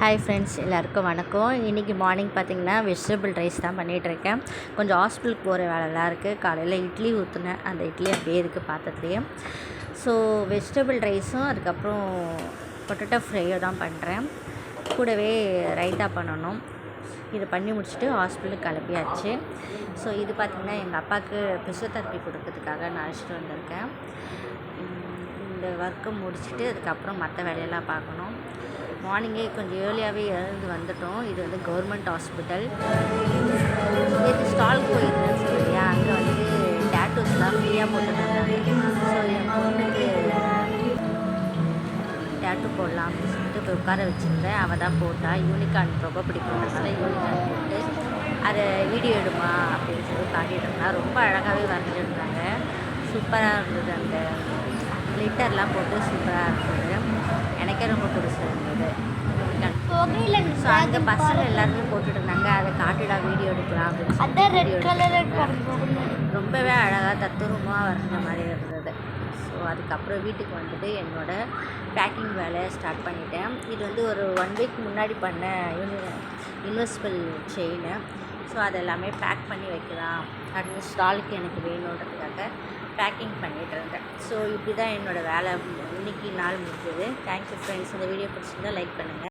Hi friends எல்லாருக்கும் வணக்கம். இன்றைக்கி மார்னிங் பார்த்திங்கன்னா வெஜிடபிள் ரைஸ் தான் பண்ணிகிட்ருக்கேன் கொஞ்சம் ஹாஸ்பிட்டலுக்கு போகிற வேலைலாம் இருக்குது காலையில் இட்லி ஊற்றுனேன் அந்த இட்லி அப்படியே இருக்குது பாத்திரத்துலேயே. ஸோ வெஜிடபிள் ரைஸும் அதுக்கப்புறம் பொட்டேட்டோ ஃப்ரையோ தான் பண்ணுறேன் கூடவே ரைத்தா பண்ணணும். இது பண்ணி முடிச்சுட்டு ஹாஸ்பிட்டலுக்கு கிளப்பியாச்சு ஸோ இது பார்த்திங்கன்னா எங்கள் அப்பாவுக்கு ஃபிசியோதெரப்பி கொடுக்கறதுக்காக நான் அழைச்சிட்டு வந்திருக்கேன். இந்த ஒர்க்கை முடிச்சுட்டு அதுக்கப்புறம் மற்ற வேலையெல்லாம் பார்க்கணும். மார்னிங்கே கொஞ்சம் ஏர்லியாகவே எழுந்து வந்துட்டோம். இது வந்து கவர்மெண்ட் ஹாஸ்பிட்டல். நேற்று ஸ்டால் போயிருந்தேன் சொல்லியா அங்கே வந்து டேட்டூஸ்லாம் ஃப்ரீயாக போட்டுருந்தாங்க. ஸோ என் பொண்ணுக்கு டேட்டூ போடலாம் அப்படின்னு சொல்லிட்டு போய் உட்கார வச்சுருந்தேன். அவள் தான் போட்டா. யூனிகார்ன் ரொம்ப பிடிக்கும்னால யூனிகார்ன் போட்டு அதை வீடியோ எடுமா அப்படின்னு சொல்லி காட்டிகிட்டு இருந்தா. ரொம்ப அழகாகவே வரைஞ்சிட்டு இருந்தாங்க சூப்பராக இருந்தது அந்த லிட்டர்லாம் போட்டு சூப்பராக இருந்தது. எனக்கே ரொம்ப பிடிச்சிருந்தது ஸோ அங்கே பசங்க எல்லாருமே போட்டுட்டு இருந்தாங்க அதை காட்டுடா வீடியோ எடுக்கலாம் அப்படின்னு அதான் ரெட் கலர். ரொம்பவே அழகாக தத்துரூபமாக வரைஞ்ச மாதிரி இருந்தது. ஸோ அதுக்கப்புறம் வீட்டுக்கு வந்துட்டு என்னோட பேக்கிங் வேலையை ஸ்டார்ட் பண்ணிட்டேன். இது வந்து ஒரு ஒன் வீக் முன்னாடி பண்ண இன்வெஸ்பிள் செயின் ஸோ அதெல்லாமே பேக் பண்ணி வைக்கலாம். அடுத்த ஸ்டாலுக்கு எனக்கு வேணுன்றதுக்காக பேக்கிங் பண்ணிகிட்டு இருந்தேன். ஸோ இப்படி தான் என்னோடய வேலை இன்னைக்கு நாள் முடிஞ்சது. தேங்க்யூ ஃப்ரெண்ட்ஸ் இந்த வீடியோ பிடிச்சிருந்தா லைக் பண்ணுங்கள்